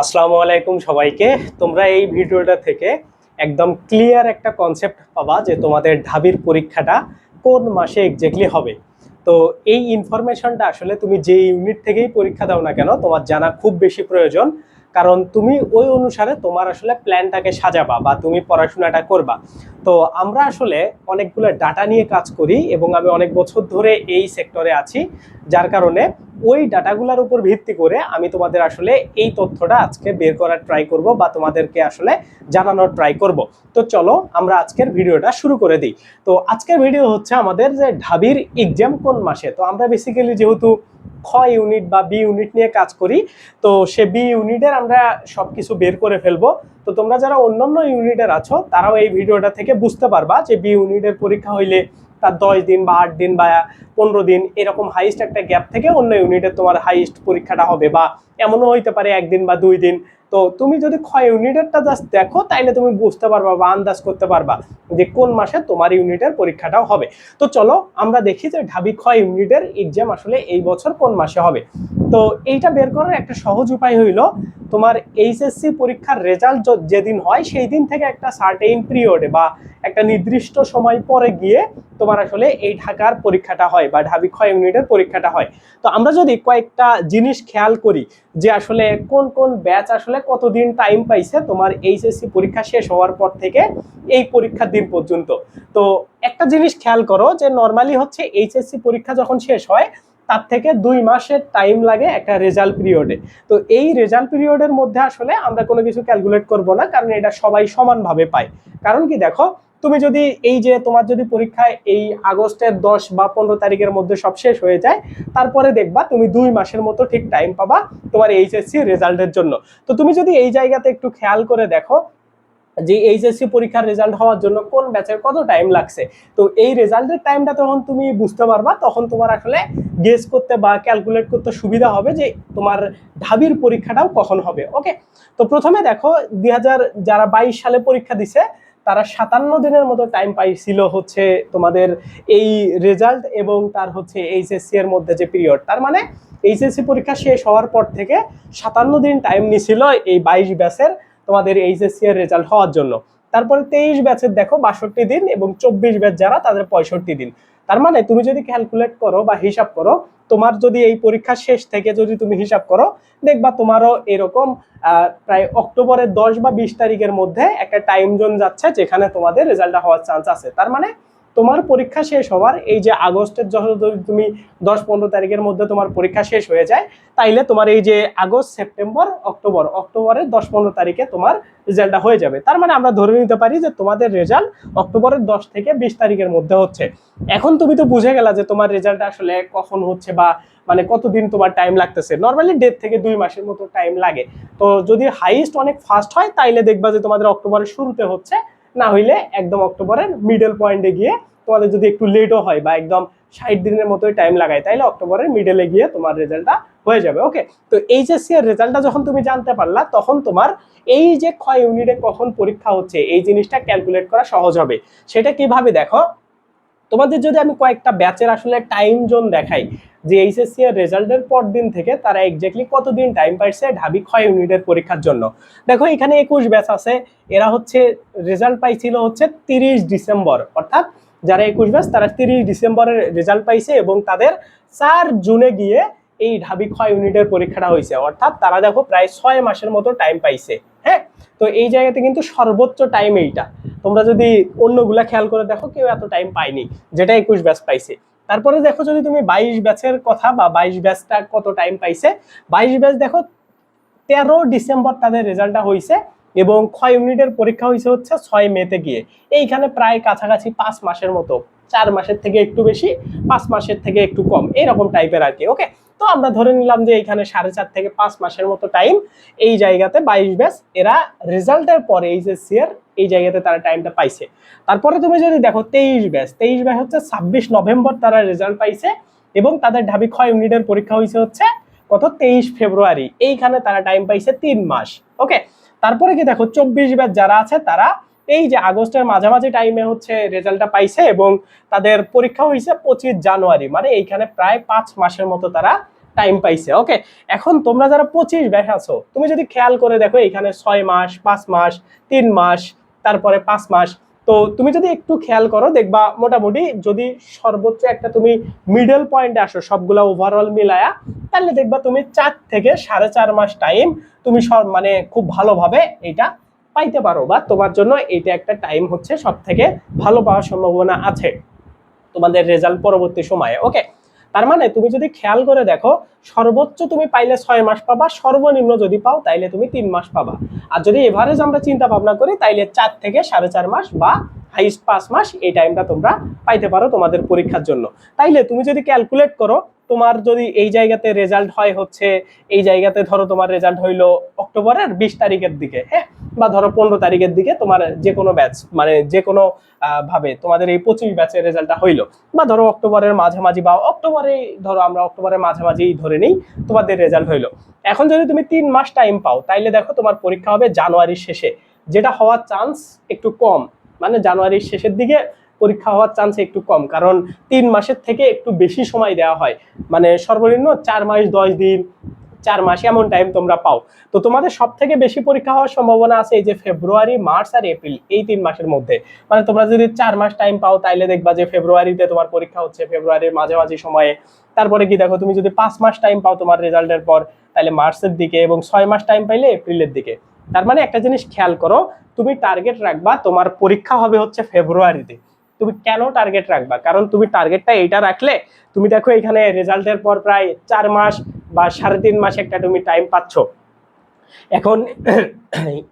আসসালামু আলাইকুম সবাইকে। তোমরা এই ভিডিওটা থেকে একদম ক্লিয়ার একটা কনসেপ্ট পাবা যে তোমাদের ঢাবির পরীক্ষাটা কোন মাসে এক্স্যাক্টলি হবে। তো এই ইনফরমেশনটা আসলে তুমি যে ইউনিট থেকেই পরীক্ষা দাও না কেন, তোমার জানা খুব বেশি প্রয়োজন। কারণ তুমি ওই অনুসারে তোমার আসলে প্ল্যানটাকে সাজাবা বা তুমি পড়াশোনাটা করবা। তো আমরা আসলে অনেকগুলো ডাটা নিয়ে কাজ করি এবং আমি অনেক বছর ধরে এই সেক্টরে আছি, যার কারণে ওই ডাটাগুলোর উপর ভিত্তি করে আমি তোমাদের আসলে এই তথ্যটা আজকে বের করার ট্রাই করব বা তোমাদেরকে আসলে জানানোর ট্রাই করব। তো চলো আমরা আজকের ভিডিওটা শুরু করে দিই। তো আজকের ভিডিও হচ্ছে আমাদের যে ঢাবির এক্সাম কোন মাসে? তো আমরা বেসিক্যালি যেহেতু খ ইউনিট বা বি ইউনিট নিয়ে কাজ করি। তো সে বি ইউনিটের আমরা সব কিছু বের করে ফেলব। তো তোমরা যারা অন্যান্য ইউনিটের আছো, তারাও এই ভিডিওটা থেকে বুঝতে পারবা যে বি ইউনিটের পরীক্ষা হইলে তার দশ দিন বা আট দিন বা পনেরো দিন এরকম হাইস্ট একটা গ্যাপ থেকে অন্য ইউনিটের তোমার হাইস্ট পরীক্ষাটা হবে বা এমনও হইতে পারে একদিন বা দুই দিন। তো তুমি যদি ক্ষয় ইউনিটেরটা জাস্ট দেখো, তাইলে তুমি বুঝতে পারবা বা আন্দাজ করতে পারবা যে কোন মাসে তোমার ইউনিটের পরীক্ষাটাও হবে। তো চলো আমরা দেখি যে ঢাবি ক্ষয় ইউনিটের এক্সাম আসলে এই বছর কোন মাসে হবে। তো এইটা বের করার একটা সহজ উপায় হইল, তোমার এইচএসসি পরীক্ষার রেজাল্ট যেদিন হয়, সেই দিন থেকে একটা সার্টেইন পিরিয়ডে বা একটা নির্দিষ্ট সময় পরে গিয়ে তোমার আসলে এই ঢাকার পরীক্ষাটা হয় বা ঢাবি ক্ষয় ইউনিটের পরীক্ষাটা হয়। তো আমরা যদি কয়েকটা জিনিস খেয়াল করি যে আসলে কোন কোন ব্যাচ আসলে কতদিন টাইম পাইছে তোমার এইচএসসি পরীক্ষা শেষ হওয়ার পর থেকে এই পরীক্ষার দিন পর্যন্ত? তো একটা জিনিস খেয়াল করো যে নর্মালি হচ্ছে এইচএসসি পরীক্ষা যখন শেষ হয়, তার থেকে দুই মাসের টাইম লাগে একটা রেজাল্ট পিরিয়ডে তো এই রেজাল্ট পিরিয়ডের মধ্যে আসলে আমরা কোনো কিছু ক্যালকুলেট করব না, কারণ এটা সবাই সমানভাবে পায়। কারণ কি দেখো তুমি যদি এই যে তোমার যদি পরীক্ষায় এই আগস্টের দশ বা পনেরো তারিখের মধ্যে সব শেষ হয়ে যায়, তারপরে দেখবা তুমি দুই মাসের মতো ঠিক টাইম পাবা তোমার এইচএসসি রেজাল্টের জন্য। তো তুমি যদি এই জায়গাতে একটু খেয়াল করে দেখো যে এইচএসসি পরীক্ষার রেজাল্ট হওয়ার জন্য কোন ব্যাচের কত টাইম লাগছে। তো এই রেজাল্টের টাইমটা তখন তুমি বুঝতে পারবা, তখন তোমার আসলে গেস করতে বা ক্যালকুলেট করতে সুবিধা হবে যে তোমার ঢাবির পরীক্ষাটাও কখন হবে ওকে তো প্রথমে দেখো দুই হাজার যারা বাইশ সালে পরীক্ষা দিছে তারা সাতান্ন দিনের মতো টাইম পাইছিল হচ্ছে তোমাদের এই রেজাল্ট এবং তার হচ্ছে এইচএসসি এর মধ্যে যে পিরিয়ড তার মানে এইচএসসি পরীক্ষা শেষ হওয়ার পর থেকে সাতান্ন দিন টাইম নিছিল এই বাইশ ব্যাচের তোমাদের এইচএসসি এর রেজাল্ট হওয়ার জন্য। তারপরে তেইশ ব্যাচের দেখো বাষট্টি দিন এবং চব্বিশ ব্যাচ যারা তাদের পঁয়ষট্টি দিন। তার মানে তুমি যদি ক্যালকুলেট করো বা হিসাব করো, তোমার যদি এই পরীক্ষা শেষ থেকে যদি তুমি হিসাব করো, দেখবা তোমারও এরকম প্রায় অক্টোবরের দশ বা বিশ তারিখের মধ্যে একটা টাইম জোন যাচ্ছে যেখানে তোমাদের রেজাল্টটা হওয়ার চান্স আছে। তার মানে তোমার পরীক্ষা শেষ হওয়ার এই যে আগস্টের যখন তুমি দশ পনেরো তারিখের মধ্যে তোমার পরীক্ষা শেষ হয়ে যায়, তাইলে তোমার এই যে আগস্ট, সেপ্টেম্বর, অক্টোবর, অক্টোবরের দশ পনেরো তারিখে তোমার রেজাল্টটা হয়ে যাবে। তার মানে আমরা ধরে নিতে পারি যে তোমাদের রেজাল্ট অক্টোবরের দশ থেকে বিশ তারিখের মধ্যে হচ্ছে। এখন তুমি তো বুঝে গেলা যে তোমার রেজাল্ট আসলে কখন হচ্ছে বা মানে কতদিন তোমার টাইম লাগতেছে। নর্মালি দেড় থেকে দুই মাসের মতো টাইম লাগে। তো যদি হাইয়েস্ট অনেক ফাস্ট হয়, তাইলে দেখবা যে তোমাদের অক্টোবরের শুরুতে হচ্ছে না হইলে একদম অক্টোবরের মিডল পয়েন্টে গিয়ে তোমাদের যদি একটু লেটও হয় বা একদম ষাট দিনের মতোই টাইম লাগায়, তাইলে অক্টোবরের মিডলে গিয়ে তোমার রেজাল্টটা হয়ে যাবে ওকে তো এইচএসসি এর রেজাল্টটা যখন তুমি জানতে পারলা, তখন তোমার এই যে ক্ষয় ইউনিটে কখন পরীক্ষা হচ্ছে, এই জিনিসটা ক্যালকুলেট করা সহজ হবে। সেটা কীভাবে দেখো? তোমাদের যদি আমি কয়েকটা ব্যাচের আসলে টাইম জোন দেখাই যে এইচএসসি এর রেজাল্টের পর দিন থেকে তারা এক্স্যাক্টলি কতদিন টাইম পাইছে ঢাবি ক্ষয় ইউনিটের পরীক্ষার জন্য। দেখো, এখানে একুশ ব্যাচ আছে। এরা হচ্ছে রেজাল্ট পাইছিল হচ্ছে তিরিশ ডিসেম্বর। অর্থাৎ যারা একুশ ব্যাচ তারা তিরিশ ডিসেম্বরের রেজাল্ট পাইছে এবং তাদের চার জুনে গিয়ে এই ঢাবি ক্ষয় ইউনিটের পরীক্ষাটা হয়েছে অর্থাৎ তারা দেখো প্রায় ছয় মাসের মতো টাইম পাইছে। হ্যাঁ? তো এই জায়গাতে কিন্তু সর্বোচ্চ টাইম এইটা। তোমরা যদি অন্যগুলা খেয়াল করে দেখো, কেউ এত টাইম পায়নি, যেটা একুশ ব্যাচ পাইছে। তারপরে দেখো যদি তুমি বাইশ ব্যাচের কথা বা বাইশ ব্যাচটা কত টাইম পাইছে, বাইশ ব্যাচ দেখো তেরো ডিসেম্বর তাদের রেজাল্টটা হয়েছে এবং ক্ষয় ইউনিটের পরীক্ষা হয়েছে হচ্ছে ছয় মেতে গিয়ে। এইখানে প্রায় কাছাকাছি পাঁচ মাসের মতো, চার মাসের থেকে একটু বেশি, পাঁচ মাসের থেকে একটু কম, এরকম টাইপের আর কি ওকে তো আমরা ধরে নিলাম যে এখানে সাড়ে চার থেকে পাঁচ মাসের মতো টাইম এই জায়গাতে বাইশ ব্যাচ, এরা রেজাল্টের পরে এইচএসসি এর এই জায়গাতে তারা টাইমটা পাইছে। তারপরে তুমি যদি দেখো তেইশ ব্যাচ তেইশ ব্যাচ হচ্ছে ছাব্বিশ নভেম্বর তারা রেজাল্ট পাইছে এবং তাদের ঢাবি ক্ষয় ইউনিটের পরীক্ষা হয়েছে হচ্ছে কত? তেইশ ফেব্রুয়ারি। এইখানে তারা টাইম পাইছে তিন মাস ওকে তারপরে কি দেখো, চব্বিশ ব্যাচ যারা আছে তারা এই যে আগস্টের মাঝামাঝি টাইমে হচ্ছে রেজাল্টটা পাইছে এবং তাদের পরীক্ষা হয়েছে পঁচিশ জানুয়ারি মানে এইখানে প্রায় পাঁচ মাসের মতো তারা টাইম পাইছে ওকে এখন তোমরা যারা পঁচিশ ব্যাস আছো, তুমি যদি খেয়াল করে দেখো এখানে ছয় মাস, পাঁচ মাস, তিন মাস তারপরে পাঁচ মাস। তো তুমি যদি একটু খেয়াল করো, দেখবা মোটামুটি যদি সর্বোচ্চ একটা তুমি মিডল পয়েন্টে আসো, সবগুলা ওভারঅল মিলায়া, তাহলে দেখবা তুমি চার থেকে সাড়ে চার মাস টাইম তুমি সব মানে খুব ভালোভাবে এটা পাইতে পারো বা তোমার জন্য এটা একটা টাইম হচ্ছে সব থেকে ভালো পাওয়ার সম্ভাবনা আছে তোমাদের রেজাল্ট পরবর্তী সময়ে ওকে তার মানে তুমি যদি খেয়াল করে দেখো, সর্বোচ্চ তুমি পাইলে ছয় মাস পাবা, সর্বনিম্ন যদি পাও তাইলে তুমি তিন মাস পাবা। আর যদি এভারেজ আমরা চিন্তা ভাবনা করি, তাইলে চার থেকে সাড়ে চার মাস বা হাইস্ট পাঁচ মাস এই টাইমটা তোমরা পাইতে পারো তোমাদের পরীক্ষার জন্য। তাইলে তুমি যদি ক্যালকুলেট করো, তোমার যদি এই জায়গাতে রেজাল্ট হয় হচ্ছে, এই জায়গাতে ধরো তোমার রেজাল্ট হইল অক্টোবরের বিশ তারিখের দিকে হ্যাঁ? বা ধরো পনেরো তারিখের দিকে তোমার যে কোনো ব্যাচ মানে যে কোনো ভাবে তোমাদের এই পঁচিশ ব্যাচের রেজাল্টটা হইল। বা ধরো অক্টোবরের মাঝামাঝি বা অক্টোবরে, ধরো আমরা অক্টোবরের মাঝামাঝি ধরে নিই, তোমাদের রেজাল্ট হইল। এখন যদি তুমি তিন মাস টাইম পাও, তাইলে দেখো তোমার পরীক্ষা হবে জানুয়ারির শেষে। যেটা হওয়ার চান্স একটু কম মানে জানুয়ারির শেষের দিকে পরীক্ষা হওয়ার চান্স একটু কম, কারণ তিন মাসের থেকে একটু বেশি সময় দেওয়া হয়। মানে সর্বনিম্ন চার মাস দশ দিন চার মাস এমন টাইম তোমরা পাও। তো তোমাদের সব থেকে বেশি পরীক্ষা হওয়ার সম্ভাবনা আছে এই যে ফেব্রুয়ারি মার্চ আর এপ্রিল এই তিন মাসের মধ্যে। মানে তোমরা যদি চার মাস টাইম পাও, তাইলে দেখবা যে ফেব্রুয়ারিতে তোমার পরীক্ষা হচ্ছে। ফেব্রুয়ারির মাঝামাঝি সময়ে। তারপরে কি দেখো, তুমি যদি পাঁচ মাস টাইম পাও তোমার রেজাল্টের পর তাহলে মার্চের দিকে এবং ছয় মাস টাইম পাইলে এপ্রিলের দিকে। তার মানে একটা জিনিস খেয়াল করো, তুমি টার্গেট রাখবা, তোমার পরীক্ষা হবে হচ্ছে ফেব্রুয়ারিতে তুমি কেন টার্গেট রাখবা? কারণ তুমি টার্গেটটা এইটা রাখলে, তুমি দেখো এখানে রেজাল্টের পর প্রায় চার মাস বা সাড়ে তিন মাস একটা তুমি টাইম পাচ্ছ। এখন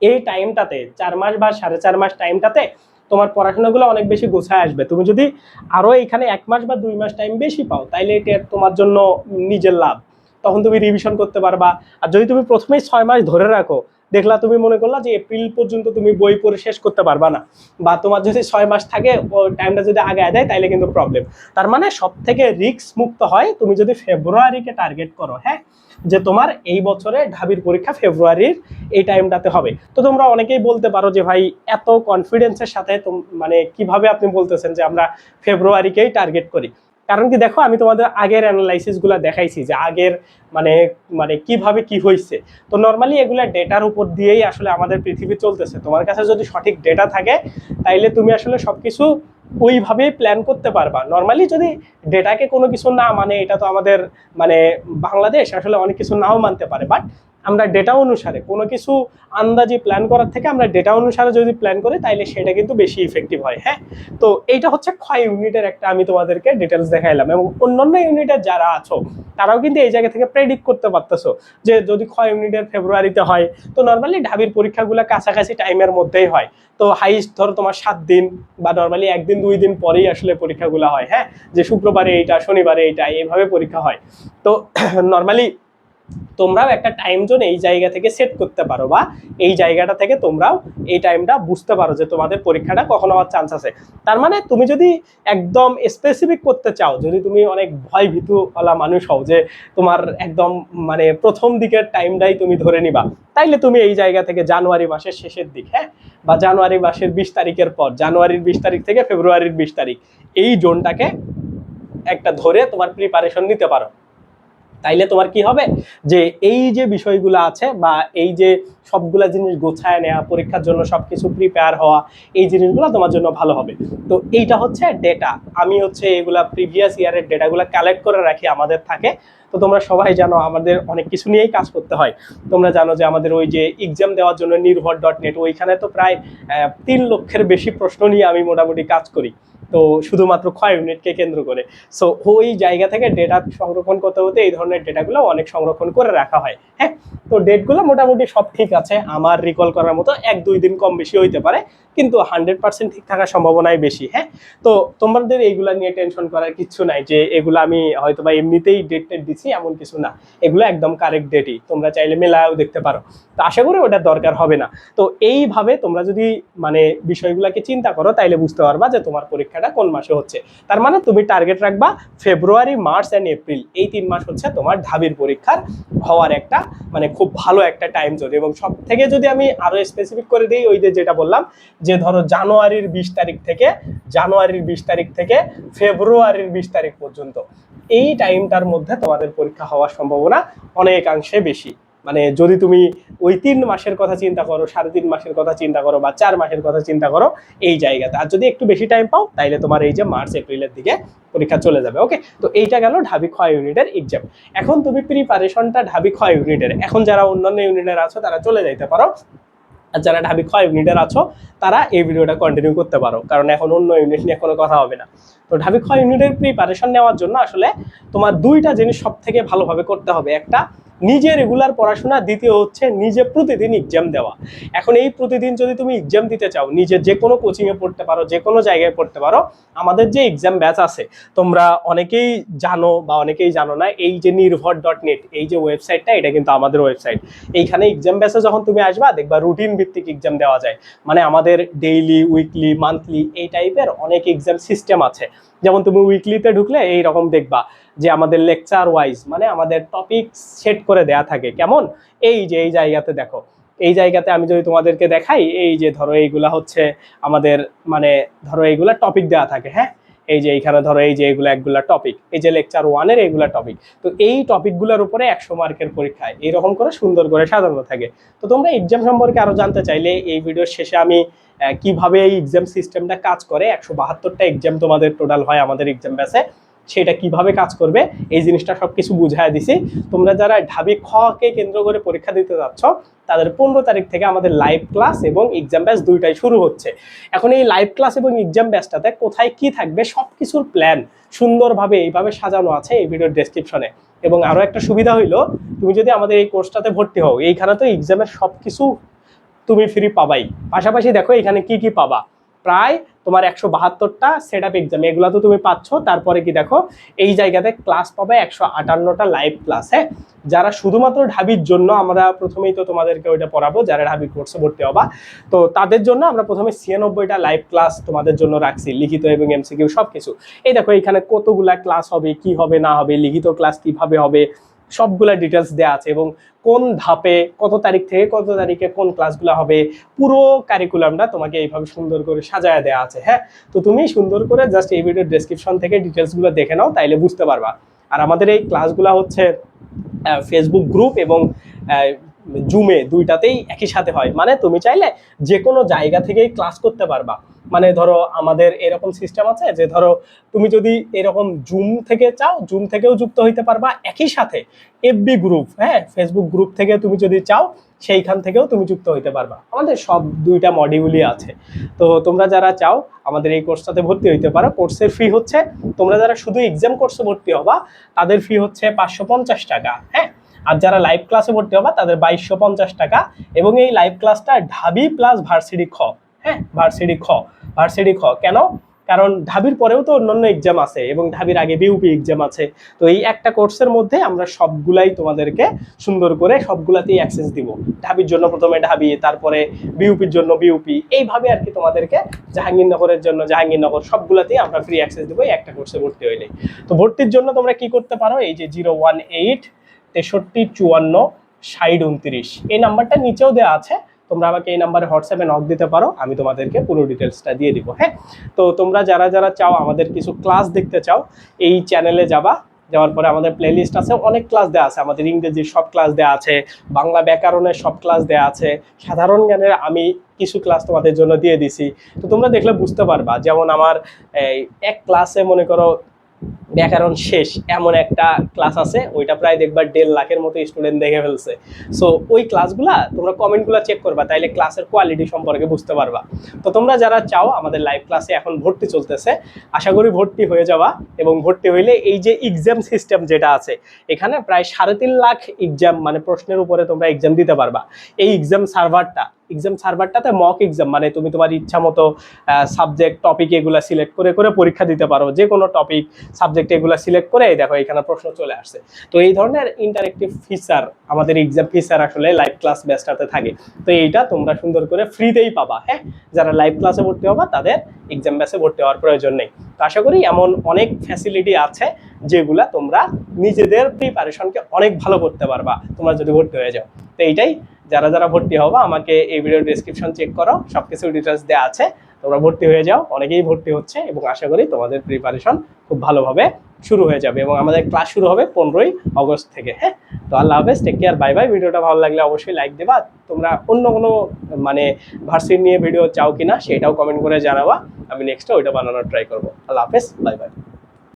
এই টাইমটাতে চার মাস বা সাড়ে চার মাস টাইমটাতে তোমার পড়াশোনাগুলো অনেক বেশি গোছায় আসবে। তুমি যদি আরও এখানে এক মাস বা দুই মাস টাইম বেশি পাও, তাইলে এটা তোমার জন্য নিজের লাভ। তখন তুমি রিভিশন করতে পারবা। আর যদি তুমি প্রথমেই ছয় মাস ধরে রাখো দেখলা তুমি মনে করলা যে এপ্রিল পর্যন্ত তুমি বই পড়ে শেষ করতে পারবা না। বা তোমার যদি ছয় মাস থাকে টাইমটা যদি আগে দেয়, তাইলে কিন্তু প্রবলেম তার মানে সব থেকে রিস্ক মুক্ত হয় তুমি যদি ফেব্রুয়ারিকে টার্গেট করো হ্যাঁ? যে তোমার এই বছরে ঢাবির পরীক্ষা ফেব্রুয়ারির এই টাইমটাতে হবে। তো তোমরা অনেকেই বলতে পারো যে, ভাই, এত কনফিডেন্সের সাথে মানে কীভাবে আপনি বলতেছেন যে আমরা ফেব্রুয়ারিকেই টার্গেট করি? কারণ কি দেখো, আমি তোমাদের আগের অ্যানালাইসিসগুলা দেখাইছি যে আগের মানে মানে কীভাবে কি হয়েছে তো নর্মালি এগুলা ডেটার উপর দিয়েই আসলে আমাদের পৃথিবী চলতেছে। তোমার কাছে যদি সঠিক ডেটা থাকে, তাইলে তুমি আসলে সবকিছু ওইভাবেই প্ল্যান করতে পারবা। নর্মালি যদি ডেটাকে কোনো কিছু না মানে এটা তো আমাদের মানে বাংলাদেশ আসলে অনেক কিছু নাও মানতে পারে। বাট আমরা ডেটা অনুসারে, কোনো কিছু আন্দাজি প্ল্যান করার থেকে আমরা ডেটা অনুসারে যদি প্ল্যান করি, তাইলে সেটা কিন্তু বেশি ইফেক্টিভ হয় হ্যাঁ? তো এইটা হচ্ছে ক্ষয় ইউনিটের একটা, আমি তোমাদেরকে ডিটেলস দেখাইলাম এবং অন্যান্য ইউনিটের যারা আছো, তারাও কিন্তু এই জায়গা থেকে প্রেডিক্ট করতে পারতেছো যে যদি ক্ষয় ইউনিটের ফেব্রুয়ারিতে হয়, তো নর্মালি ঢাবির পরীক্ষাগুলো কাছাকাছি টাইমের মধ্যেই হয়। তো হাইস্ট ধরো তোমার সাত দিন বা নর্মালি একদিন, দুই দিন পরেই আসলে পরীক্ষাগুলো হয় হ্যাঁ? যে শুক্রবারে এইটা, শনিবারে এইটা, এইভাবে পরীক্ষা হয়। তো নর্মালি তোমরাও একটা টাইম জোন এই জায়গা থেকে সেট করতে পারো বা এই জায়গাটা থেকে তোমরাও এই টাইমটা বুঝতে পারো যে তোমাদের পরীক্ষাটা কখন হওয়ার চান্স আছে। তার মানে তুমি যদি একদম স্পেসিফিক করতে চাও, যদি তুমি অনেক ভয় ভীতুওয়ালা মানুষ হও যে তোমার একদম মানে প্রথম দিকের টাইমটাই তুমি ধরে নিবা, তাইলে তুমি এই জায়গা থেকে জানুয়ারি মাসের শেষের দিক হ্যাঁ? বা জানুয়ারি মাসের বিশ তারিখের পর, জানুয়ারির বিশ তারিখ থেকে ফেব্রুয়ারির বিশ তারিখ, এই জোনটাকে একটা ধরে তোমার প্রিপারেশন নিতে পারো। তাইলে তোমার কি হবে? যে এই যে বিষয়গুলো আছে বা এই যে সবগুলা জিনিস গোছায় নেওয়া পরীক্ষার জন্য সব কিছু প্রিপেয়ার হওয়া, এই জিনিসগুলো তোমার জন্য ভালো হবে। তো এইটা হচ্ছে ডেটা আমি হচ্ছে এগুলা প্রিভিয়াস ইয়ারের ডেটাগুলো কালেক্ট করে রাখি, আমাদের থাকে। তো তোমরা সবাই জানো আমাদের অনেক কিছু নিয়েই কাজ করতে হয়। তোমরা জানো যে আমাদের ওই যে এক্সাম দেওয়ার জন্য নির্ভর ডট নেট ওইখানে তো প্রায় তিন লক্ষের বেশি প্রশ্ন নিয়ে আমি মোটামুটি কাজ করি। তো শুধুমাত্র ক্ষয় ইউনিটকে কেন্দ্র করে। সো ওই জায়গা থেকে ডেটা সংরক্ষণ করতে হতে এই ধরনের ডেটাগুলো অনেক সংরক্ষণ করে রাখা হয় হ্যাঁ? তো ডেটগুলো মোটামুটি সব ঠিক আছে, আমার রিকল করার মতো এক দুই দিন কম বেশি হইতে পারে। কিন্তু হান্ড্রেড পার্সেন্ট ঠিক থাকার সম্ভাবনাই বেশি হ্যাঁ? তো তোমাদের এইগুলা নিয়ে টেনশন করার কিছু নাই যে এগুলো আমি হয়তো বা এমনিতেই ডেট টেট দিচ্ছি এমন কিছু না। এগুলো একদম কারেক্ট ডেটই তোমরা চাইলে মেলায়ও দেখতে পারো। তো আশা করি ওটা দরকার হবে না। তো এইভাবে তোমরা যদি মানে বিষয়গুলোকে চিন্তা করো, তাইলে বুঝতে পারবা যে তোমার পরীক্ষাটা কোন মাসে হচ্ছে। তার মানে তুমি টার্গেট রাখবা ফেব্রুয়ারি মার্চ অ্যান্ড এপ্রিল এই তিন মাস হচ্ছে তোমার ঢাবির পরীক্ষার হওয়ার একটা মানে খুব ভালো একটা টাইম জোন এবং সব থেকে যদি আমি আরও স্পেসিফিক করে দিই, ওই যে যেটা বললাম যে ধরো জানুয়ারির বিশ তারিখ থেকে, জানুয়ারির বিশ তারিখ থেকে ফেব্রুয়ারির বিশ তারিখ পর্যন্ত এই টাইমটার মধ্যে তোমাদের পরীক্ষা হওয়ার সম্ভাবনা অনেকাংশে বেশি। মানে যদি তুমি ওই তিন মাসের কথা চিন্তা করো, সাড়ে তিন মাসের কথা চিন্তা করো বা চার মাসের কথা চিন্তা করো, এই জায়গাতে। আর যদি একটু বেশি টাইম পাও, তাইলে তোমার এই যে মার্চ, এপ্রিলের দিকে পরীক্ষা চলে যাবে ওকে তো এইটা গেল ঢাবি ক্ষয় ইউনিটের এক্সাম এখন তুমি প্রিপারেশনটা ঢাবি ক্ষয় ইউনিটের। এখন যারা অন্যান্য ইউনিটের আছো, তারা চলে যাইতে পারো। আর যারা ঢাবি ক্ষয় ইউনিটের আছো, তারা এই ভিডিওটা কন্টিনিউ করতে পারো। কারণ এখন অন্য ইউনিট নিয়ে কোনো কথা হবে না। তো ঢাবি ক্ষয় ইউনিটের প্রিপারেশন নেওয়ার জন্য আসলে তোমার দুইটা জিনিস সব থেকে ভালোভাবে করতে হবে। একটা নিজে রেগুলার পড়াশোনা, দ্বিতীয় হচ্ছে নিজে প্রতিদিন এক্সাম দেওয়া। এখন এই প্রতিদিন যদি তুমি এক্সাম দিতে চাও, নিজে যে কোনো কোচিংয়ে পড়তে পারো, যে কোনো জায়গায় পড়তে পারো, আমাদের যে এক্সাম ব্যাচ আছে, তোমরা অনেকেই জানো বা অনেকেই জানো না, এই যে নির্ভর ডট নেট এই যে ওয়েবসাইটটা এটা কিন্তু আমাদের ওয়েবসাইট এইখানে এক্সাম ব্যাচে যখন তুমি আসবা, দেখবা রুটিন ভিত্তিক এক্সাম দেওয়া যায়। মানে আমাদের ডেইলি উইকলি মান্থলি এই টাইপের অনেক এক্সাম সিস্টেম আছে। যেমন তুমি উইকলিতে ঢুকলে এই রকম দেখবা যে আমাদের লেকচার ওয়াইজ মানে আমাদের টপিক সেট করে দেয়া থাকে। কেমন? এই যে এই জায়গাতে দেখো, এই জায়গাতে আমি যদি তোমাদেরকে দেখাই, এই যে ধরো এইগুলা হচ্ছে আমাদের মানে ধরো এইগুলা টপিক দেওয়া থাকে হ্যাঁ? এই যে এইখানে ধরো এই যে এগুলো একগুলা টপিক এই যে লেকচার ওয়ানের এইগুলা টপিক তো এই টপিকগুলোর উপরে একশো মার্কের পরীক্ষায় এরকম করে সুন্দর করে সাজানো থাকে। তো তোমরা এক্সাম সম্পর্কে আরও জানতে চাইলে এই ভিডিওর শেষে আমি কীভাবে এই এক্সাম সিস্টেমটা কাজ করে, একশো বাহাত্তরটা এক্সাম তোমাদের টোটাল হয় আমাদের এক্সাম ব্যাসে সেটা কীভাবে কাজ করবে, এই জিনিসটা সব কিছু বুঝাই দিছি। তোমরা যারা ঢাবি খ কে কেন্দ্র করে পরীক্ষা দিতে যাচ্ছ, তাদের পনেরো তারিখ থেকে আমাদের লাইভ ক্লাস এবং এক্সাম ব্যাচ দুইটাই শুরু হচ্ছে। এখন এই লাইভ ক্লাস এবং এক্সাম ব্যাচটাতে কোথায় কি থাকবে সব কিছুর প্ল্যান সুন্দরভাবে এইভাবে সাজানো আছে এই ভিডিওর ডেসক্রিপশনে এবং আরও একটা সুবিধা হইল, তুমি যদি আমাদের এই কোর্সটাতে ভর্তি হও এইখানে তো এক্সামের সব কিছু তুমি ফ্রি পাবাই। পাশাপাশি দেখো এখানে কি কি পাবা। প্রায় তোমার একশো বাহাত্তরটা সেট আপ এক্সাম এগুলো তো তুমি পাচ্ছ। তারপরে কি দেখো, এই জায়গাতে ক্লাস পাবে একশো আটান্নটা লাইভ ক্লাস হ্যাঁ? যারা শুধুমাত্র ঢাবির জন্য আমরা প্রথমেই তো তোমাদেরকে ওইটা পড়াবো, যারা ঢাবি কোর্সে ভর্তি হবা। তো তাদের জন্য আমরা প্রথমে ছিয়ানব্বইটা লাইভ ক্লাস তোমাদের জন্য রাখছি, লিখিত এবং এমসিকিউ সব কিছু এই দেখো, এখানে কতগুলা ক্লাস হবে, কি হবে, না হবে, লিখিত ক্লাস কীভাবে হবে সবগুলা ডিটেলস দেওয়া আছে এবং কোন ধাপে কত তারিখ থেকে কত তারিখে কোন ক্লাসগুলো হবে, পুরো কারিকুলামটা তোমাকে এইভাবে সুন্দর করে সাজায় দেওয়া আছে হ্যাঁ? তো তুমি সুন্দর করে জাস্ট এই ভিডিওর ডেসক্রিপশন থেকে ডিটেলসগুলো দেখে নাও, তাইলে বুঝতে পারবা। আর আমাদের এই ক্লাসগুলো হচ্ছে ফেসবুক গ্রুপ এবং জুমে দুইটাতেই একই সাথে হয়। মানে তুমি চাইলে যে কোনো জায়গা থেকেই ক্লাস করতে পারবা। মানে ধরো আমাদের এরকম সিস্টেম আছে যে ধরো তুমি যদি এরকম জুম থেকে চাও জুম থেকেও যুক্ত হইতে পারবা একই সাথে এফবি গ্রুপ হ্যাঁ? ফেসবুক গ্রুপ থেকে তুমি যদি চাও, সেইখান থেকেও তুমি যুক্ত হইতে পারবা। আমাদের সব দুইটা মডিউলই আছে। তো তোমরা যারা চাও, আমাদের এই কোর্সটাতে ভর্তি হইতে পারো। কোর্সের ফি হচ্ছে, তোমরা যারা শুধু এক্সাম কোর্সে ভর্তি হবা, তাদের ফি হচ্ছে পাঁচশো পঞ্চাশ টাকা হ্যাঁ? আর যারা লাইভ ক্লাসে ভর্তি হবা, তাদের বাইশশো পঞ্চাশ টাকা। এবং এই লাইভ ক্লাসটা ঢাবি প্লাস ভার্সিটি খ। হ্যাঁ ভার্সিটি খ ভার্সিটি খ। কেন? কারণ ঢাবির পরেও তো অন্যান্য এক্সাম আছে এবং ঢাবির আগে বিউপি এক্সাম আছে। তো এই একটা কোর্সের মধ্যে আমরা সবগুলাই তোমাদেরকে সুন্দর করে সবগুলাতেই অ্যাক্সেস দিব। ঢাবির জন্য প্রথমে ঢাবি, তারপরে বিউপির জন্য বিউপি এইভাবে আর কি তোমাদেরকে জাহাঙ্গীরনগরের জন্য, জাহাঙ্গীরনগর সবগুলাতেই আমরা ফ্রি অ্যাক্সেস দিব এই একটা কোর্সে ভর্তি হইলে। তো ভর্তির জন্য তোমরা কি করতে পারো? এই যে জিরো ওয়ান এইট তেষট্টি চুয়ান্ন ষাট উনত্রিশ। এই নাম্বারটা নিচেও দেওয়া আছে। তোমরা আমাকে এই নাম্বারে হোয়াটসঅ্যাপে নক দিতে পারো, আমি তোমাদেরকে পুরো ডিটেলসটা দিয়ে দিব হ্যাঁ? তো তোমরা যারা যারা চাও আমাদের কিছু ক্লাস দেখতে চাও, এই চ্যানেলে যাবা, যাওয়ার পরে আমাদের প্লেলিস্ট আছে, অনেক ক্লাস দেওয়া আছে, আমাদের ইংরেজির সব ক্লাস দেওয়া আছে, বাংলা ব্যাকরণের সব ক্লাস দেওয়া আছে, সাধারণ জ্ঞানের আমি কিছু ক্লাস তোমাদের জন্য দিয়ে দিছি। তো তোমরা দেখলে বুঝতে পারবা, যেমন আমার এক ক্লাসে মনে করো ব্যাকরণ শেষ, এমন একটা ক্লাস আছে, ওইটা প্রায় দেখবা দেড় লাখের মতো স্টুডেন্ট দেখে ফেলছে। সো ওই ক্লাসগুলা তোমরা কমেন্টগুলো চেক করবা, তাইলে ক্লাসের কোয়ালিটি সম্পর্কে বুঝতে পারবা। তো তোমরা যারা চাও, আমাদের লাইভ ক্লাসে এখন ভর্তি চলতেছে, আশা করি ভর্তি হয়ে যাওয়া এবং ভর্তি হইলে এই যে এক্সাম সিস্টেম যেটা আছে, এখানে প্রায় সাড়ে তিন লাখ এক্সাম মানে প্রশ্নের উপরে তোমরা এক্সাম দিতে পারবা। এই এক্সাম সার্ভারটা এক্সাম সার্ভারটাতে মক এক্সাম মানে তুমি তোমার ইচ্ছা মতো সাবজেক্ট টপিক এগুলা সিলেক্ট করে করে পরীক্ষা দিতে পারো। যে কোনো টপিক সাবজেক্ট এগুলা সিলেক্ট করে দেখো এখানে প্রশ্ন চলে আসছে। তো এই ধরনের ইন্টারেক্টিভ ফিচার আমাদের এক্সাম ফিচার আসলে লাইভ ক্লাস ব্যাচটাতে থাকে। তো এইটা তোমরা সুন্দর করে ফ্রিতেই পাবা হ্যাঁ? যারা লাইভ ক্লাসে ভর্তি হবা, তাদের এক্সাম ব্যাচে ভর্তি হওয়ার প্রয়োজন নেই। তো আশা করি এমন অনেক ফ্যাসিলিটি আছে, যেগুলা তোমরা নিজেদের প্রিপারেশনকে অনেক ভালো করতে পারবা, তোমরা যদি ভর্তি হয়ে যাও। তো এইটাই যারা যারা ভর্তি হবা আমাকে এই ভিডিও ডিসক্রিপশন চেক করো সব কিছু ডিটেলস দেওয়া আছে। তোমরা ভর্তি হয়ে যাও, অনেকেই ভর্তি হচ্ছে এবং আশা করি তোমাদের প্রিপারেশন খুব ভালোভাবে শুরু হয়ে যাবে এবং আমাদের ক্লাস শুরু হবে পনেরোই অগস্ট থেকে হ্যাঁ? তো আল্লাহ হাফেজ টেক কেয়ার বাই বাই ভিডিওটা ভালো লাগলে অবশ্যই লাইক দেবা। তোমরা অন্য কোনো মানে ভার্সিন নিয়ে ভিডিও চাও কিনা, সেটাও কমেন্ট করে জানাবা। আমি নেক্সটে ওইটা বানানোর ট্রাই করব। আল্লাহ হাফেজ বাই বাই